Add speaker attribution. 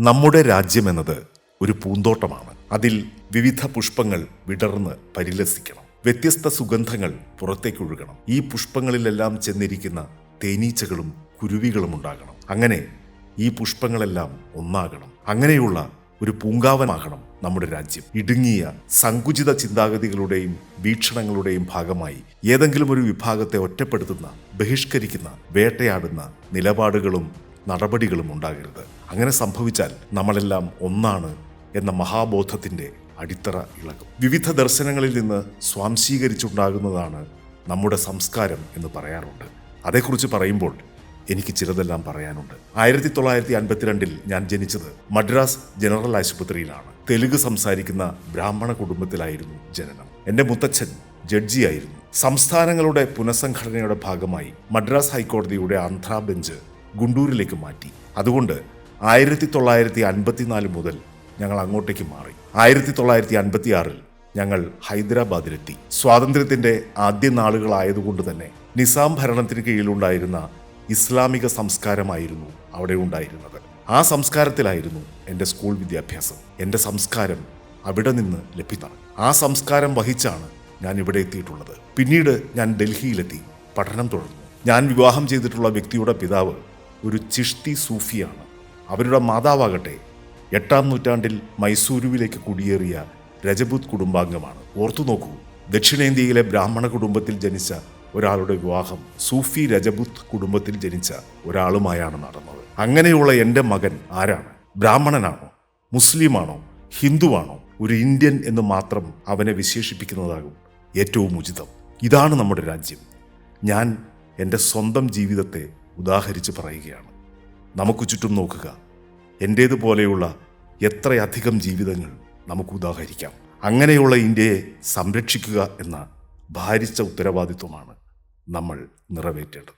Speaker 1: നമ്മുടെ രാജ്യമെന്നത് ഒരു പൂന്തോട്ടമാണ്. അതിൽ വിവിധ പുഷ്പങ്ങൾ വിടർന്ന് പരിലസിക്കണം. വ്യത്യസ്ത സുഗന്ധങ്ങൾ പുറത്തേക്കൊഴുകണം ഈ പുഷ്പങ്ങളിലെല്ലാം ചെന്നിരിക്കുന്ന തേനീച്ചകളും കുരുവികളും ഉണ്ടാകണം. അങ്ങനെ ഈ പുഷ്പങ്ങളെല്ലാം ഒന്നാകണം. അങ്ങനെയുള്ള ഒരു പൂങ്കാവനമാകണം നമ്മുടെ രാജ്യം. ഇടുങ്ങിയ സങ്കുചിത ചിന്താഗതികളുടെയും വീക്ഷണങ്ങളുടെയും ഭാഗമായി ഏതെങ്കിലും ഒരു വിഭാഗത്തെ ഒറ്റപ്പെടുത്തുന്ന ബഹിഷ്കരിക്കുന്ന വേട്ടയാടുന്ന നിലപാടുകളും നടപടികളും ഉണ്ടാകരുത്. അങ്ങനെ സംഭവിച്ചാൽ നമ്മളെല്ലാം ഒന്നാണ് എന്ന മഹാബോധത്തിന്റെ അടിത്തറ ഇളകും. വിവിധ ദർശനങ്ങളിൽ നിന്ന് സ്വാംശീകരിച്ചുണ്ടാകുന്നതാണ് നമ്മുടെ സംസ്കാരം എന്ന് പറയാറുണ്ട്. അതേക്കുറിച്ച് പറയുമ്പോൾ എനിക്ക് ചിലതെല്ലാം പറയാനുണ്ട്. ആയിരത്തി തൊള്ളായിരത്തി അൻപത്തിരണ്ടിൽ ഞാൻ ജനിച്ചത് മദ്രാസ് ജനറൽ ആശുപത്രിയിലാണ്. തെലുങ്ക് സംസാരിക്കുന്ന ബ്രാഹ്മണ കുടുംബത്തിലായിരുന്നു ജനനം. എന്റെ മുത്തച്ഛൻ ജഡ്ജിയായിരുന്നു. സംസ്ഥാനങ്ങളുടെ പുനഃസംഘടനയുടെ ഭാഗമായി മദ്രാസ് ഹൈക്കോടതിയുടെ ആന്ധ്രാ ബെഞ്ച് ഗുണ്ടൂരിലേക്ക് മാറ്റി. അതുകൊണ്ട് ആയിരത്തി തൊള്ളായിരത്തി അൻപത്തിനാല് മുതൽ ഞങ്ങൾ അങ്ങോട്ടേക്ക് മാറി. ആയിരത്തി തൊള്ളായിരത്തി അൻപത്തി ആറിൽ ഞങ്ങൾ ഹൈദരാബാദിലെത്തി. സ്വാതന്ത്ര്യത്തിന്റെ ആദ്യ നാളുകളായതുകൊണ്ട് തന്നെ നിസാം ഭരണത്തിന് കീഴിലുണ്ടായിരുന്ന ഇസ്ലാമിക സംസ്കാരമായിരുന്നു അവിടെ ഉണ്ടായിരുന്നത്. ആ സംസ്കാരത്തിലായിരുന്നു എന്റെ സ്കൂൾ വിദ്യാഭ്യാസം. എന്റെ സംസ്കാരം അവിടെ നിന്ന് ലഭ്യതാണ് ആ സംസ്കാരം വഹിച്ചാണ് ഞാൻ ഇവിടെ എത്തിയിട്ടുള്ളത്. പിന്നീട് ഞാൻ ഡൽഹിയിലെത്തി പഠനം തുടർന്നു. ഞാൻ വിവാഹം ചെയ്തിട്ടുള്ള വ്യക്തിയുടെ പിതാവ് ഒരു ചിഷ്തി സൂഫിയാണ്. അവരുടെ മാതാവാകട്ടെ എട്ടാം നൂറ്റാണ്ടിൽ മൈസൂരുവിലേക്ക് കുടിയേറിയ രജപുത് കുടുംബാംഗമാണ്. ഓർത്തു നോക്കൂ ദക്ഷിണേന്ത്യയിലെ ബ്രാഹ്മണ കുടുംബത്തിൽ ജനിച്ച ഒരാളുടെ വിവാഹം സൂഫി രജപുത് കുടുംബത്തിൽ ജനിച്ച ഒരാളുമായാണ് നടന്നത്. അങ്ങനെയുള്ള എന്റെ മകൻ ആരാണ്? ബ്രാഹ്മണനാണോ? മുസ്ലിമാണോ? ഹിന്ദുവാണോ? ഒരു ഇന്ത്യൻ എന്ന് മാത്രം അവനെ വിശേഷിപ്പിക്കുന്നതാകും ഏറ്റവും ഉചിതം. ഇതാണ് നമ്മുടെ രാജ്യം. ഞാൻ എന്റെ സ്വന്തം ജീവിതത്തെ ഉദാഹരിച്ച് പറയുകയാണ്. നമുക്ക് ചുറ്റും നോക്കുക. എന്റേതുപോലെയുള്ള എത്രയധികം ജീവിതങ്ങൾ നമുക്ക് ഉദാഹരിക്കാം. അങ്ങനെയുള്ള ഇന്ത്യയെ സംരക്ഷിക്കുക എന്ന ഭാരിച്ച ഉത്തരവാദിത്വമാണ് നമ്മൾ നിറവേറ്റേണ്ടത്.